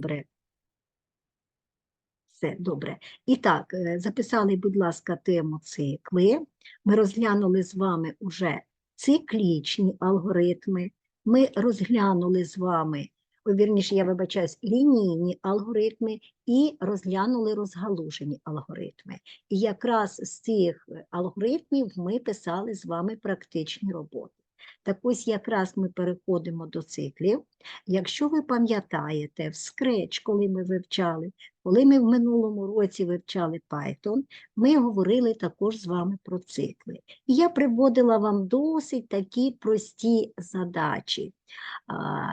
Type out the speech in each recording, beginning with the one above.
Добре. Все добре. І так, е, записали, будь ласка, тему цикли. Ми розглянули з вами уже циклічні алгоритми. Ми розглянули з вами, вірніше, я вибачаюсь, лінійні алгоритми і розглянули розгалужені алгоритми. І якраз з цих е, алгоритмів ми писали з вами практичні роботи. Так ось якраз ми переходимо до циклів. Якщо ви пам'ятаєте, в Scratch, коли ми вивчали, коли ми в минулому році вивчали Python, ми говорили також з вами про цикли. І я приводила вам досить такі прості задачі.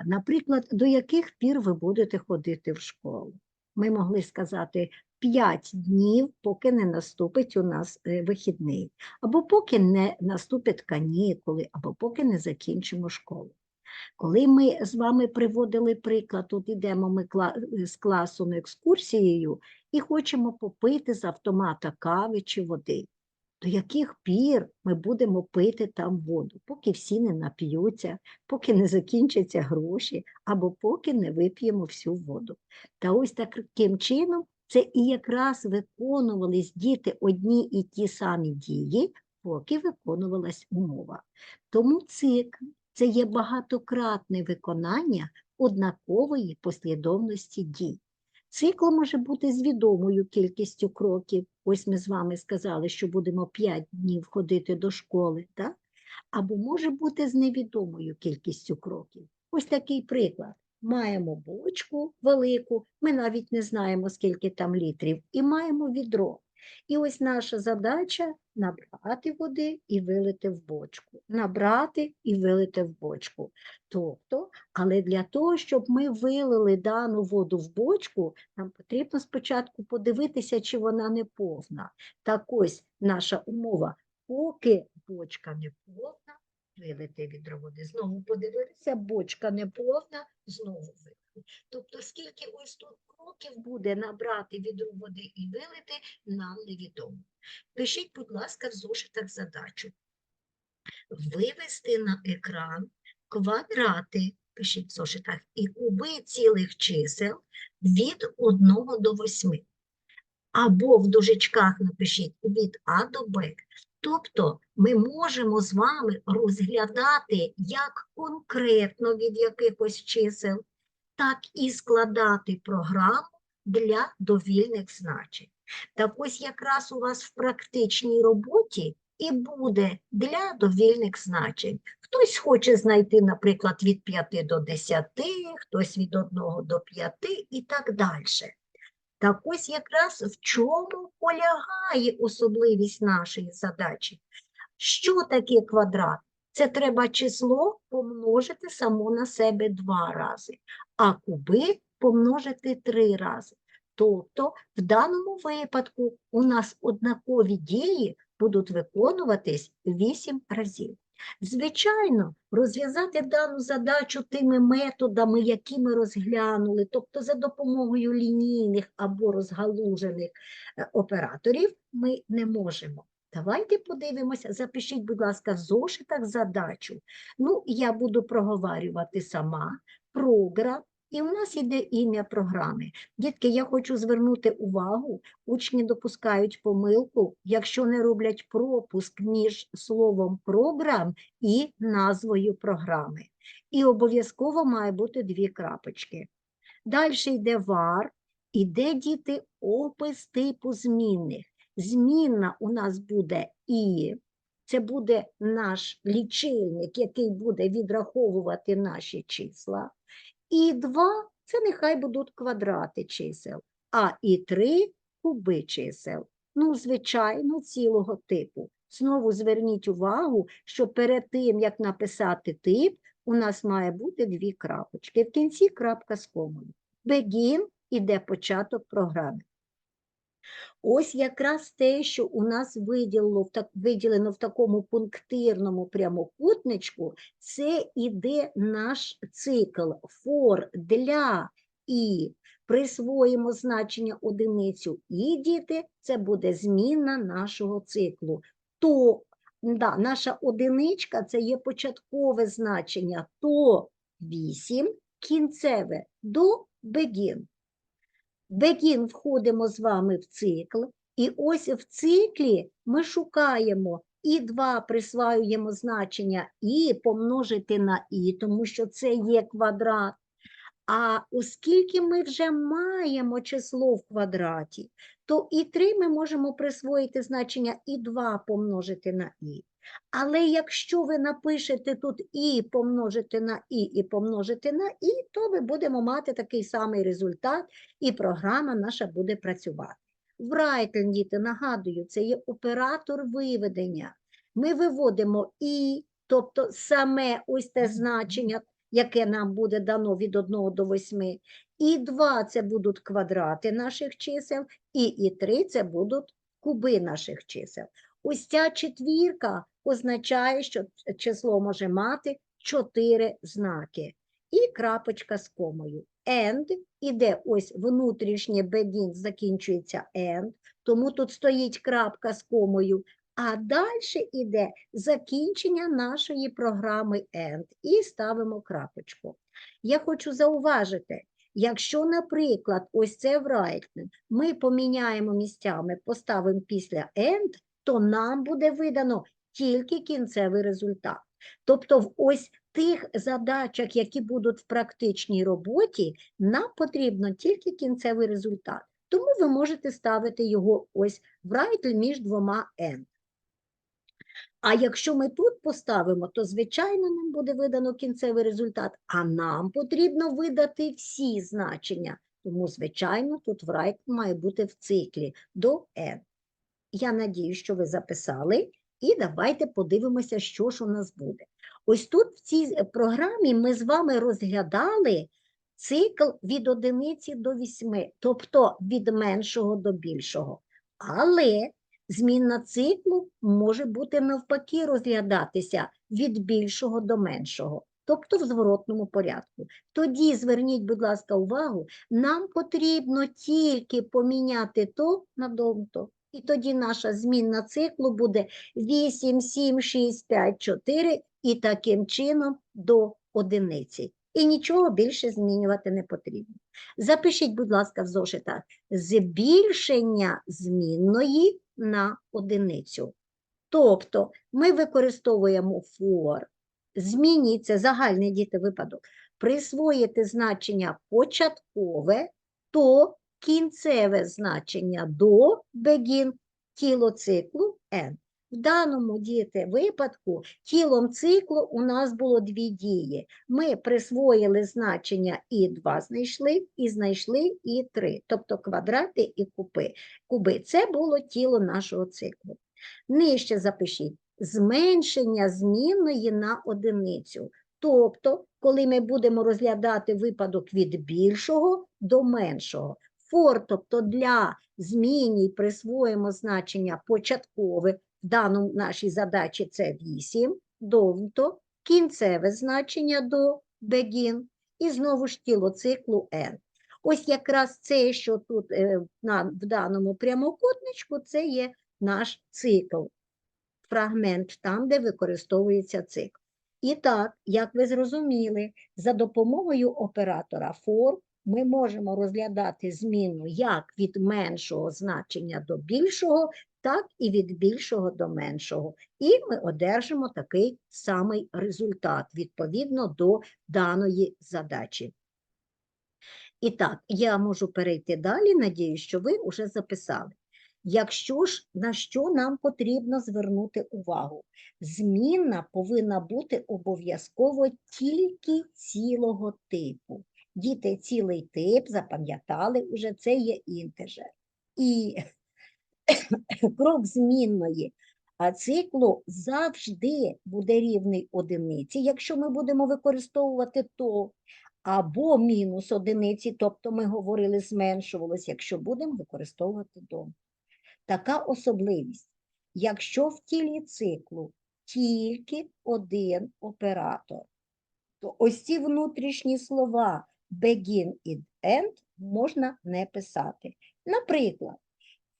Наприклад, до яких пір ви будете ходити в школу? Ми могли сказати 5 днів, поки не наступить у нас е, вихідний, або поки не наступять канікули, або поки не закінчимо школу. Коли ми з вами приводили приклад, тут йдемо ми кла- з класом екскурсією і хочемо попити з автомата кави чи води. До яких пір ми будемо пити там воду, поки всі не нап'ються, поки не закінчаться гроші, або поки не вип'ємо всю воду. Та ось таким чином це і якраз виконувались діти одні і ті самі дії, поки виконувалась умова. Тому цикл це є багатократне виконання однакової послідовності дій. Цикл може бути з відомою кількістю кроків. Ось ми з вами сказали, що будемо 5 днів ходити до школи, так? або може бути з невідомою кількістю кроків. Ось такий приклад. Маємо бочку велику, ми навіть не знаємо, скільки там літрів, і маємо відро. І ось наша задача набрати води і вилити в бочку. Набрати і вилити в бочку. Тобто, але для того, щоб ми вилили дану воду в бочку, нам потрібно спочатку подивитися, чи вона не повна. Так ось наша умова, поки бочка не повна, вилити відро води. Знову подивилися, бочка не повна, знову вилити. Тобто, скільки ось тут кроків буде набрати відро води і вилити, нам невідомо. Пишіть, будь ласка, в зошитах задачу. Вивести на екран квадрати, пишіть в зошитах, і куби цілих чисел від 1 до 8. Або в дужечках напишіть від А до Б. Тобто ми можемо з вами розглядати як конкретно від якихось чисел, так і складати програму для довільних значень. Так ось якраз у вас в практичній роботі і буде для довільних значень. Хтось хоче знайти, наприклад, від 5 до 10, хтось від 1 до 5 і так далі. Так ось якраз в чому полягає особливість нашої задачі. Що таке квадрат? Це треба число помножити само на себе два рази, а куби помножити три рази. Тобто, в даному випадку у нас однакові дії будуть виконуватись 8 разів. Звичайно, розв'язати дану задачу тими методами, які ми розглянули, тобто за допомогою лінійних або розгалужених е, операторів, ми не можемо. Давайте подивимося, запишіть, будь ласка, в зошитах задачу. Ну, я буду проговарювати сама програм, і в нас іде ім'я програми. Дітки, я хочу звернути увагу, учні допускають помилку, якщо не роблять пропуск між словом програм і назвою програми. І обов'язково має бути дві крапочки. Далі йде var, іде діти опис типу змінних. Змінна у нас буде і, це буде наш лічильник, який буде відраховувати наші числа. І 2 – це нехай будуть квадрати чисел, а і 3 – куби чисел. Ну, звичайно, цілого типу. Знову зверніть увагу, що перед тим, як написати тип, у нас має бути дві крапочки. В кінці крапка з комою. Begin – іде початок програми. Ось якраз те, що у нас виділено в, виділено в такому пунктирному прямокутничку, це іде наш цикл for для і. Присвоїмо значення одиницю і діти, це буде змінна нашого циклу. То да, наша одиничка це є початкове значення, то 8, кінцеве до begin. Begin входимо з вами в цикл, і ось в циклі ми шукаємо і 2 присваюємо значення і помножити на і, тому що це є квадрат. А оскільки ми вже маємо число в квадраті, то і 3 ми можемо присвоїти значення і 2 помножити на і. Але якщо ви напишете тут і помножити на і, і помножити на і, то ми будемо мати такий самий результат, і програма наша буде працювати. В Writing, діти, нагадую, це є оператор виведення. Ми виводимо і, тобто саме ось те значення, яке нам буде дано від 1 до 8, і 2 це будуть квадрати наших чисел, і, і 3 це будуть куби наших чисел. Ось ця четвірка означає, що число може мати 4 знаки. І крапочка з комою. And іде ось внутрішнє begin закінчується end, тому тут стоїть крапка з комою. А далі іде закінчення нашої програми end і ставимо крапочку. Я хочу зауважити, якщо, наприклад, ось це в writing ми поміняємо місцями, поставимо після end, то нам буде видано тільки кінцевий результат. Тобто, в ось тих задачах, які будуть в практичній роботі, нам потрібно тільки кінцевий результат. Тому ви можете ставити його ось в райтл між двома n. А якщо ми тут поставимо, то, звичайно, нам буде видано кінцевий результат, а нам потрібно видати всі значення. Тому, звичайно, тут в райтл має бути в циклі до n. Я надію, що ви записали, і давайте подивимося, що ж у нас буде. Ось тут в цій е, програмі ми з вами розглядали цикл від одиниці до вісьми, тобто від меншого до більшого. Але змінна циклу може бути навпаки розглядатися від більшого до меншого, тобто в зворотному порядку. Тоді зверніть, будь ласка, увагу, нам потрібно тільки поміняти то на домто. І тоді наша змінна циклу буде 8, 7, 6, 5, 4 і таким чином до одиниці. І нічого більше змінювати не потрібно. Запишіть, будь ласка, в зошитах збільшення змінної на одиницю. Тобто ми використовуємо for, зміні, це загальний діти випадок, присвоїти значення початкове, то кінцеве значення до begin кілоциклу n. В даному діти випадку тілом циклу у нас було дві дії. Ми присвоїли значення і 2 знайшли, і знайшли і 3, тобто квадрати і куби. куби. Це було тіло нашого циклу. Нижче запишіть зменшення змінної на одиницю. Тобто, коли ми будемо розглядати випадок від більшого до меншого. For, тобто для зміні присвоїмо значення початкове, в даному нашій задачі це 8, довто, кінцеве значення до begin, і знову ж тіло циклу n. Ось якраз це, що тут е, в даному прямокутничку, це є наш цикл, фрагмент там, де використовується цикл. І так, як ви зрозуміли, за допомогою оператора for ми можемо розглядати зміну як від меншого значення до більшого, так і від більшого до меншого. І ми одержимо такий самий результат відповідно до даної задачі. І так, я можу перейти далі, надію, що ви вже записали. Якщо ж на що нам потрібно звернути увагу? Змінна повинна бути обов'язково тільки цілого типу. Діти цілий тип запам'ятали уже це є інтежер. І крок змінної циклу завжди буде рівний одиниці, якщо ми будемо використовувати то, або мінус одиниці, тобто ми говорили зменшувалось, якщо будемо використовувати до. Така особливість. Якщо в тілі циклу тільки один оператор, то ось ці внутрішні слова begin і end можна не писати. Наприклад,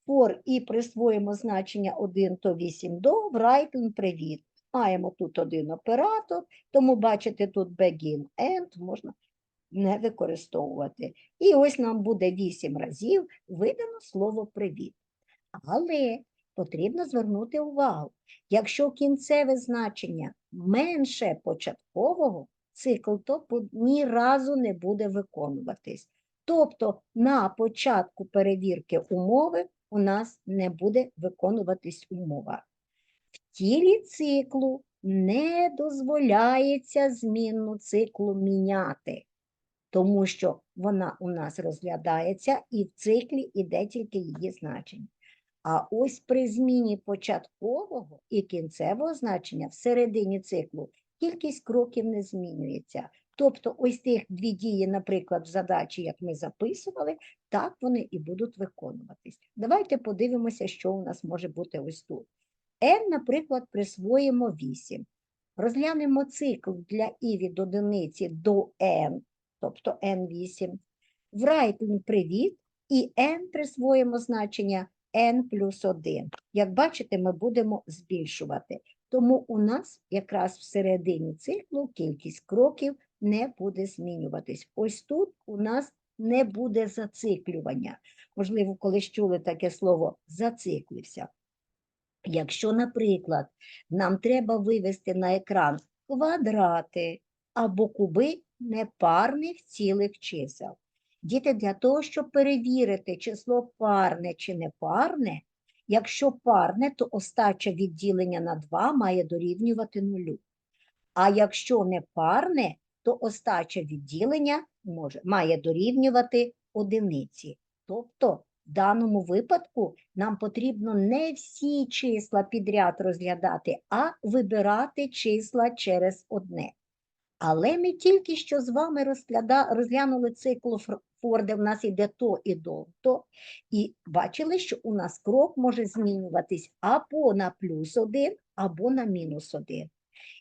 for і присвоїмо значення 1, то 8 до, writing привіт. Маємо тут один оператор, тому бачите тут begin, end можна. не використовувати. І ось нам буде 8 разів видано слово привіт. Але потрібно звернути увагу, якщо кінцеве значення менше початкового, цикл то ні разу не буде виконуватись. Тобто на початку перевірки умови у нас не буде виконуватись умова. В тілі циклу не дозволяється змінну циклу міняти, тому що вона у нас розглядається і в циклі іде тільки її значення. А ось при зміні початкового і кінцевого значення всередині циклу кількість кроків не змінюється. Тобто ось тих дві дії, наприклад, в задачі, як ми записували, так вони і будуть виконуватись. Давайте подивимося, що у нас може бути ось тут. n, наприклад, присвоїмо 8. Розглянемо цикл для і від одиниці до n, тобто n8. Врайтен привіт, і n присвоїмо значення n плюс 1. Як бачите, ми будемо збільшувати. Тому у нас якраз всередині циклу кількість кроків не буде змінюватись. Ось тут у нас не буде зациклювання. Можливо, колись чули таке слово зациклився. Якщо, наприклад, нам треба вивести на екран квадрати або куби непарних цілих чисел. Діти, для того, щоб перевірити число парне чи непарне, якщо парне, то остача відділення на 2 має дорівнювати нулю. А якщо непарне, то остача відділення може, має дорівнювати одиниці. Тобто, в даному випадку нам потрібно не всі числа підряд розглядати, а вибирати числа через одне. Але ми тільки що з вами розглянули Форда, в нас іде то і до, то, і бачили, що у нас крок може змінюватись або на плюс один, або на мінус один.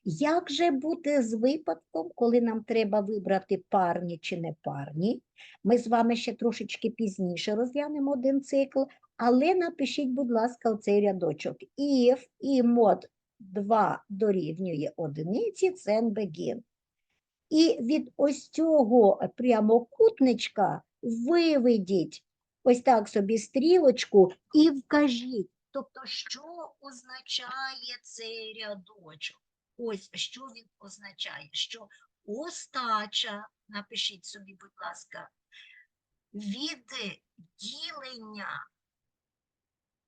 Як же бути з випадком, коли нам треба вибрати парні чи непарні? Ми з вами ще трошечки пізніше розглянемо один цикл, але напишіть, будь ласка, оцей рядочок. If і мод 2 дорівнює одиниці, це begin. І від ось цього прямокутничка виведіть ось так собі стрілочку і вкажіть. Тобто, що означає цей рядочок? Ось що він означає, що остача, напишіть собі, будь ласка, від ділення,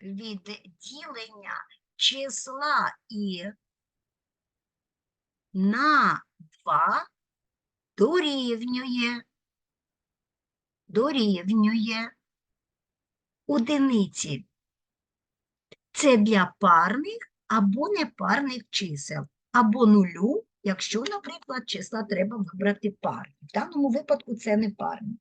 від ділення числа і на 2 дорівнює, дорівнює одиниці. Це для парних або непарних чисел, або нулю, якщо, наприклад, числа треба вибрати парні. В даному випадку це не парні.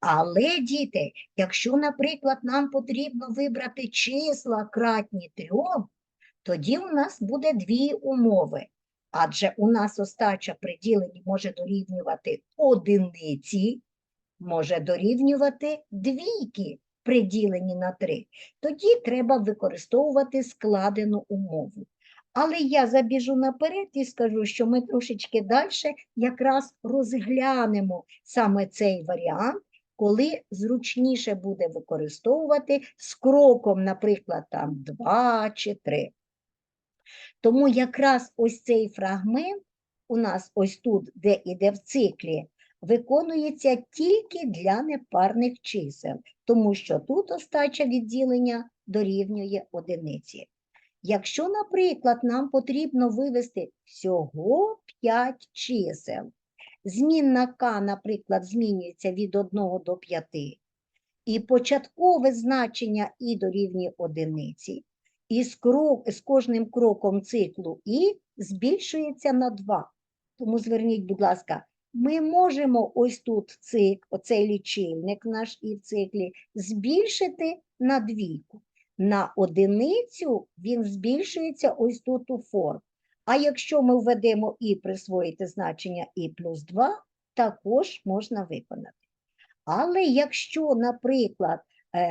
Але, діти, якщо, наприклад, нам потрібно вибрати числа кратні трьом, тоді у нас буде дві умови. Адже у нас остача при діленні може дорівнювати одиниці, може дорівнювати двійки при діленні на три. Тоді треба використовувати складену умову. Але я забіжу наперед і скажу, що ми трошечки далі якраз розглянемо саме цей варіант, коли зручніше буде використовувати з кроком, наприклад, там 2 чи 3. Тому якраз ось цей фрагмент у нас ось тут, де іде в циклі, виконується тільки для непарних чисел, тому що тут остача відділення дорівнює одиниці. Якщо, наприклад, нам потрібно вивести всього 5 чисел, змінна k, наприклад, змінюється від 1 до 5, і початкове значення і дорівнює одиниці, і з, крок, з кожним кроком циклу і збільшується на 2. Тому зверніть, будь ласка, ми можемо ось тут цик, оцей лічильник наш і в циклі збільшити на двійку. На одиницю він збільшується ось тут у форм. А якщо ми введемо і присвоїти значення і плюс 2, також можна виконати. Але якщо, наприклад,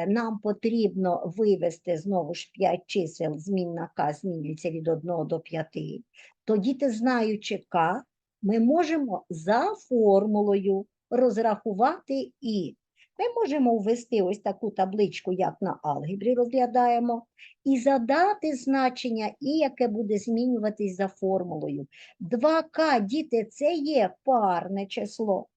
нам потрібно вивести знову ж 5 чисел, змінна k змінюється від 1 до 5, то діти, знаючи k, ми можемо за формулою розрахувати і. Ми можемо ввести ось таку табличку, як на алгебрі розглядаємо, і задати значення і, яке буде змінюватись за формулою. 2К, діти, це є парне число.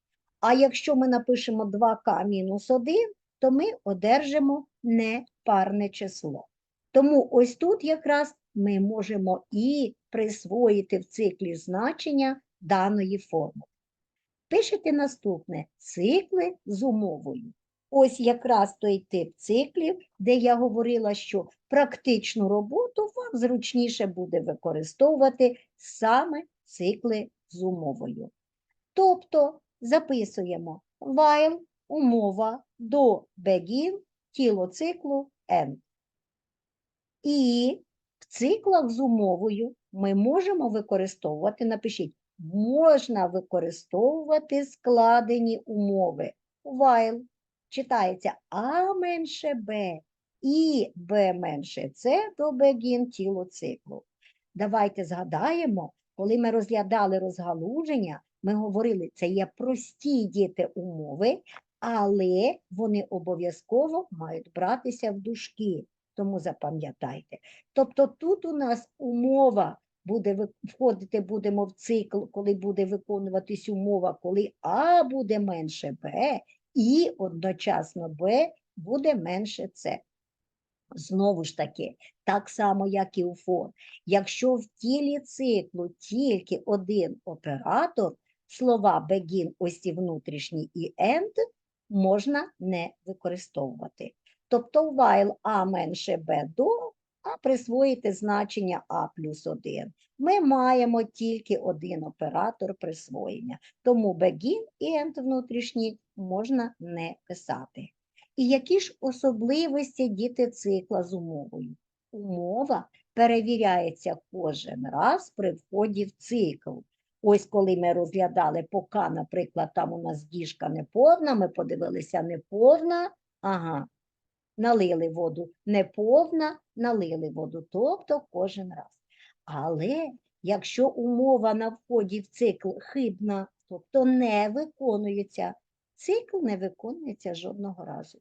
А якщо ми напишемо 2К мінус 1, то ми одержимо непарне число. Тому ось тут якраз ми можемо і присвоїти в циклі значення даної формули. Пишете наступне цикли з умовою. Ось якраз той тип циклів, де я говорила, що практичну роботу вам зручніше буде використовувати саме цикли з умовою. Тобто записуємо while умова до begin тіло циклу end. І в циклах з умовою ми можемо використовувати, напишіть, можна використовувати складені умови. While читається А менше Б і Б менше С до begin тіло циклу. Давайте згадаємо, коли ми розглядали розгалуження, ми говорили, це є прості діти умови, але вони обов'язково мають братися в дужки. Тому запам'ятайте. Тобто тут у нас умова буде входити будемо в цикл, коли буде виконуватись умова, коли А буде менше Б, і одночасно Б буде менше С. Знову ж таки, так само, як і у for. Якщо в тілі циклу тільки один оператор, слова begin, ось ці внутрішні і end можна не використовувати. Тобто while a менше b до, а присвоїти значення a плюс 1. Ми маємо тільки один оператор присвоєння, тому begin і end внутрішні можна не писати. І які ж особливості діти цикла з умовою? Умова перевіряється кожен раз при вході в цикл. Ось коли ми розглядали поки, наприклад, там у нас діжка неповна, ми подивилися неповна, ага, налили воду, неповна, налили воду, тобто кожен раз. Але якщо умова на вході в цикл хибна, тобто не виконується, цикл не виконується жодного разу.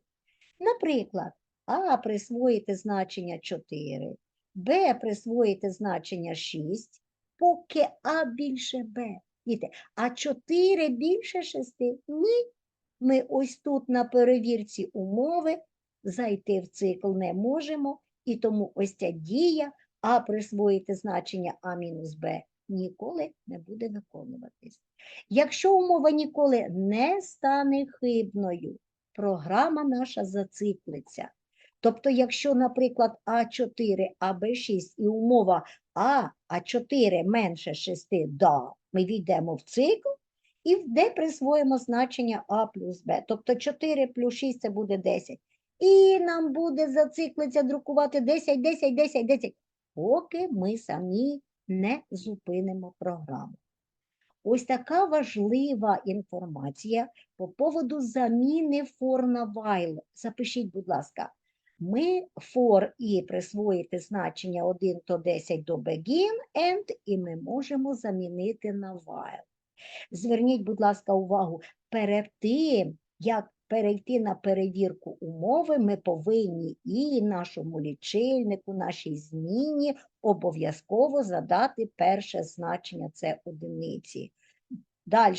Наприклад, А присвоїти значення 4, Б присвоїти значення 6, поки А більше Б. Діти, а 4 більше 6? Ні. Ми ось тут на перевірці умови зайти в цикл не можемо, і тому ось ця дія А присвоїти значення А мінус Б ніколи не буде виконуватись. Якщо умова ніколи не стане хибною, програма наша зациклиться. Тобто, якщо, наприклад, А4, АБ6 і умова А, А4 менше 6, да, ми війдемо в цикл, і де присвоїмо значення А плюс Б. Тобто 4 плюс 6 це буде 10. І нам буде зациклиться друкувати 10, 10, 10, 10, поки ми самі не зупинимо програму. Ось така важлива інформація по поводу заміни for на while. Запишіть, будь ласка, ми for і присвоїти значення 1 то 10 до begin and, і ми можемо замінити на while. Зверніть, будь ласка, увагу, перед тим, як перейти на перевірку умови, ми повинні і нашому лічильнику, нашій зміні обов'язково задати перше значення це одиниці. Далі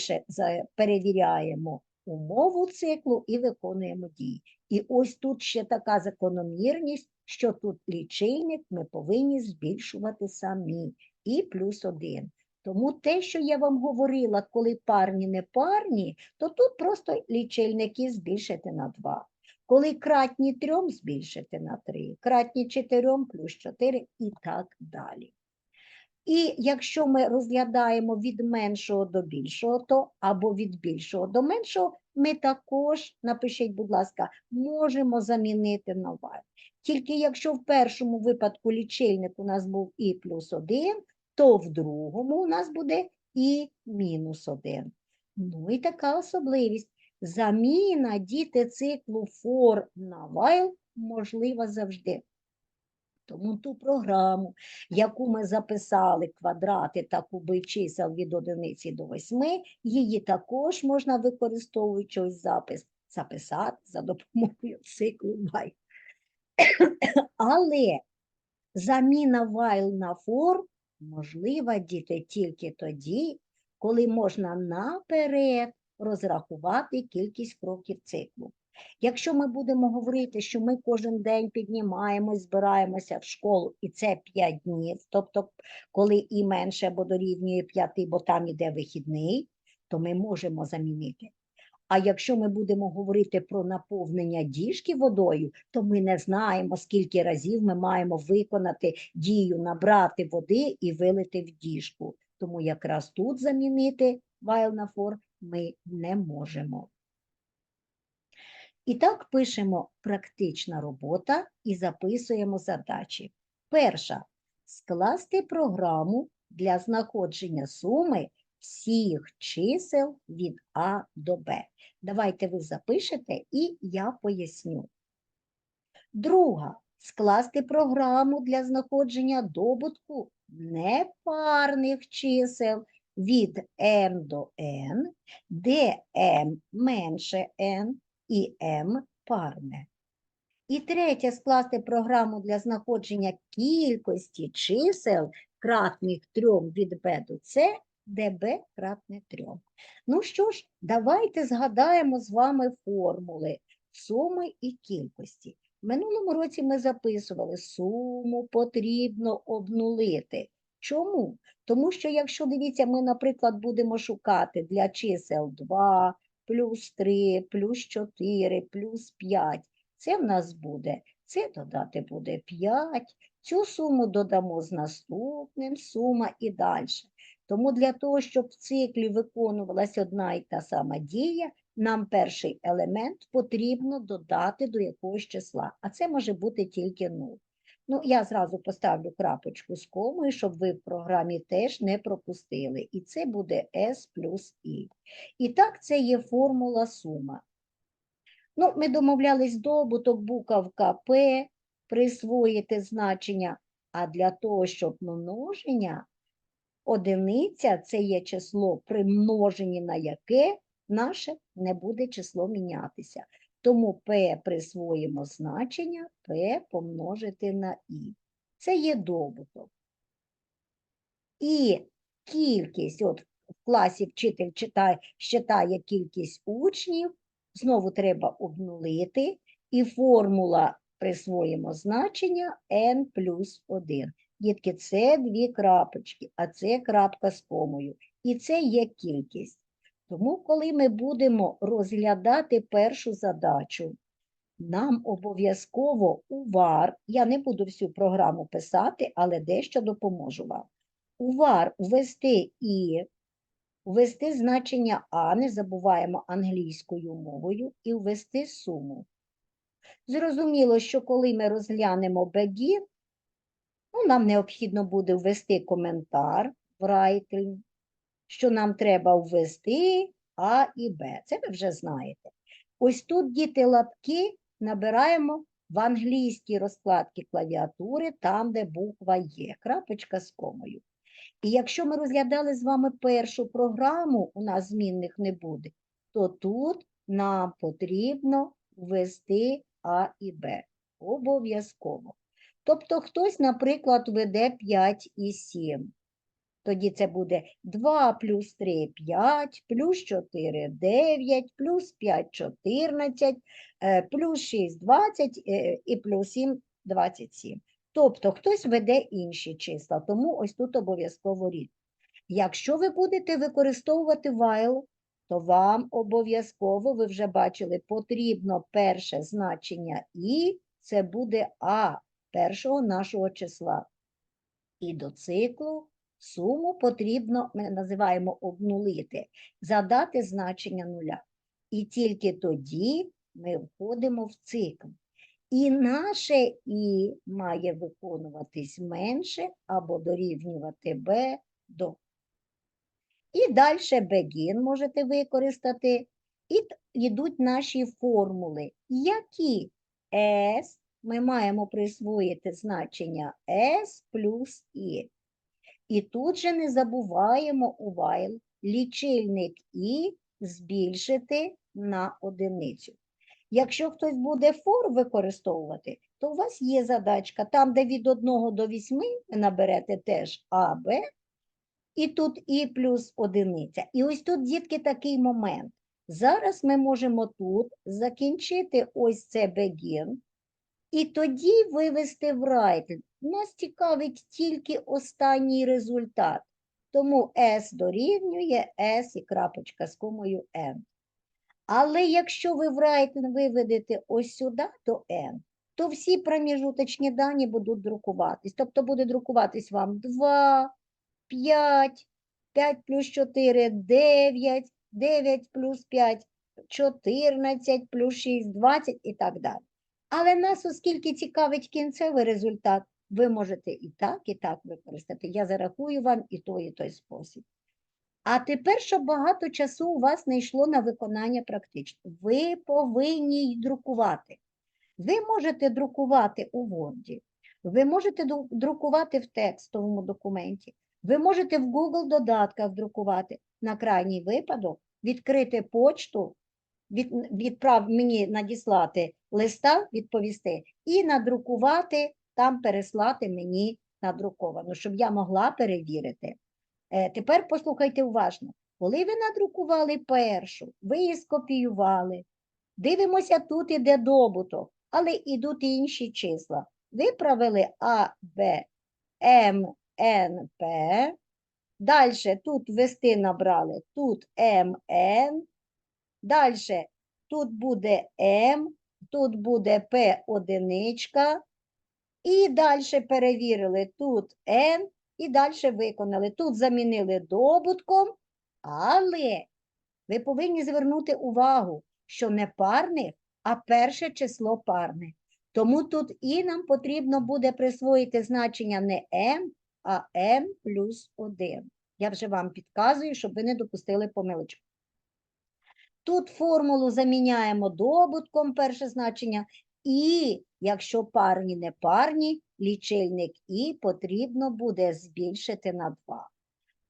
перевіряємо умову циклу і виконуємо дії. І ось тут ще така закономірність, що тут лічильник ми повинні збільшувати самі. І плюс один. Тому те, що я вам говорила, коли парні не парні, то тут просто лічильники збільшити на 2. Коли кратні трьом, збільшити на 3, кратні чотирьом плюс 4 і так далі. І якщо ми розглядаємо від меншого до більшого, то або від більшого до меншого, ми також, напишіть, будь ласка, можемо замінити y. Тільки якщо в першому випадку лічильник у нас був і плюс 1, то в другому у нас буде і мінус 1. Ну і така особливість. Заміна діти циклу for на while можлива завжди. Тому ту програму, яку ми записали квадрати та куби чисел від одиниці до восьми, її також можна використовуючи ось запис записати за допомогою циклу while. Але заміна while на for можлива діти тільки тоді, коли можна наперед розрахувати кількість кроків циклу. Якщо ми будемо говорити, що ми кожен день піднімаємось, збираємося в школу, і це 5 днів, тобто коли і менше або дорівнює 5, бо там іде вихідний, то ми можемо замінити. А якщо ми будемо говорити про наповнення діжки водою, то ми не знаємо, скільки разів ми маємо виконати дію набрати води і вилити в діжку. Тому якраз тут замінити while на for ми не можемо. І так пишемо практична робота і записуємо задачі. Перша скласти програму для знаходження суми всіх чисел від А до Б. Давайте ви запишете і я поясню. Друга скласти програму для знаходження добутку непарних чисел від m до n, де m менше n і m парне. І третє скласти програму для знаходження кількості чисел кратних 3 від b до c, де b кратне 3. Ну що ж, давайте згадаємо з вами формули суми і кількості. В минулому році ми записували суму потрібно обнулити. Чому? Тому що якщо, дивіться, ми, наприклад, будемо шукати для чисел 2, плюс 3, плюс 4, плюс 5, це в нас буде, це додати буде 5, цю суму додамо з наступним, сума і далі. Тому для того, щоб в циклі виконувалася одна і та сама дія, нам перший елемент потрібно додати до якогось числа, а це може бути тільки 0. Ну, я зразу поставлю крапочку з комою, щоб ви в програмі теж не пропустили. І це буде S плюс І. І так, це є формула сума. Ну, ми домовлялись добуток буковка П, присвоїти значення, а для того, щоб множення, одиниця це є число, при множенні на яке наше не буде число мінятися. Тому P присвоїмо значення P помножити на І. Це є добуток. І кількість, от в класі вчитель читає, считає кількість учнів, знову треба обнулити, і формула присвоїмо значення n плюс 1. Дітки, це дві крапочки, а це крапка з комою. І це є кількість. Тому, коли ми будемо розглядати першу задачу, нам обов'язково у VAR, я не буду всю програму писати, але дещо допоможу вам. У VAR ввести і, ввести значення А, не забуваємо англійською мовою, і ввести суму. Зрозуміло, що коли ми розглянемо begin, ну, нам необхідно буде ввести коментар в writing, що нам треба ввести А і Б. Це ви вже знаєте. Ось тут діти лапки набираємо в англійській розкладці клавіатури, там, де буква Є, крапочка з комою. І якщо ми розглядали з вами першу програму, у нас змінних не буде, то тут нам потрібно ввести А і Б. Обов'язково. Тобто хтось, наприклад, веде 5 і 7. Тоді це буде 2 плюс 3 – 5, плюс 4 – 9, плюс 5 – 14, е, плюс 6 – 20 е, і плюс 7 – 27. Тобто хтось веде інші числа, тому ось тут обов'язково рід. Якщо ви будете використовувати while, то вам обов'язково, ви вже бачили, потрібно перше значення і, це буде А першого нашого числа. І до циклу суму потрібно, ми називаємо обнулити, задати значення нуля. І тільки тоді ми входимо в цикл. І наше І має виконуватись менше або дорівнювати Б до. І далі begin можете використати. І йдуть наші формули, які S ми маємо присвоїти значення s плюс i. І тут же не забуваємо у while лічильник і збільшити на одиницю. Якщо хтось буде for використовувати, то у вас є задачка. Там, де від 1 до 8 ви наберете теж А, Б, і тут і плюс одиниця. І ось тут, дітки, такий момент. Зараз ми можемо тут закінчити ось це begin, і тоді вивести в right. Нас цікавить тільки останній результат. Тому S дорівнює S і крапочка з комою N. Але якщо ви в right виведете ось сюди до N, то всі проміжуточні дані будуть друкуватись. Тобто буде друкуватись вам 2, 5, 5 плюс 4 – 9, 9 плюс 5 – 14, плюс 6 – 20 і так далі. Але нас, оскільки цікавить кінцевий результат, ви можете і так, і так використати. Я зарахую вам і той, і той спосіб. А тепер, щоб багато часу у вас не йшло на виконання практично, ви повинні й друкувати. Ви можете друкувати у Word, ви можете друкувати в текстовому документі, ви можете в Google додатках друкувати. На крайній випадок відкрити почту, від, відправ мені надіслати листа, відповісти, і надрукувати, там переслати мені надруковану, щоб я могла перевірити. Е, Тепер послухайте уважно. Коли ви надрукували першу, ви її скопіювали. Дивимося, тут іде добуток, але йдуть інші числа. Ви провели А, Б, М, Н, П. Далі тут вести набрали, тут М, Н. Далі тут буде М, тут буде П одиничка. І далі перевірили тут N, і далі виконали. Тут замінили добутком, але ви повинні звернути увагу, що не парних, а перше число парне. Тому тут і нам потрібно буде присвоїти значення не m, а m плюс 1. Я вже вам підказую, щоб ви не допустили помилочку. Тут формулу заміняємо добутком перше значення, і якщо парні не парні, лічильник і потрібно буде збільшити на 2.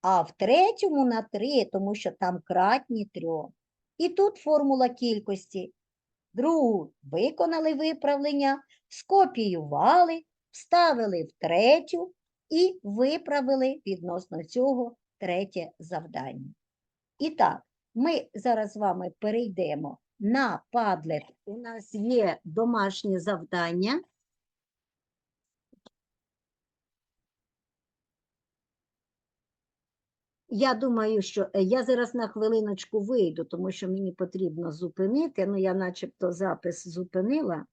А в третьому на 3, тому що там кратні 3. І тут формула кількості. Другу виконали виправлення, скопіювали, вставили в третю і виправили відносно цього третє завдання. І так, ми зараз з вами перейдемо на Padlet. У нас є домашнє завдання. Я думаю, що е, я зараз на хвилиночку вийду, тому що мені потрібно зупинити. Ну, я начебто запис зупинила.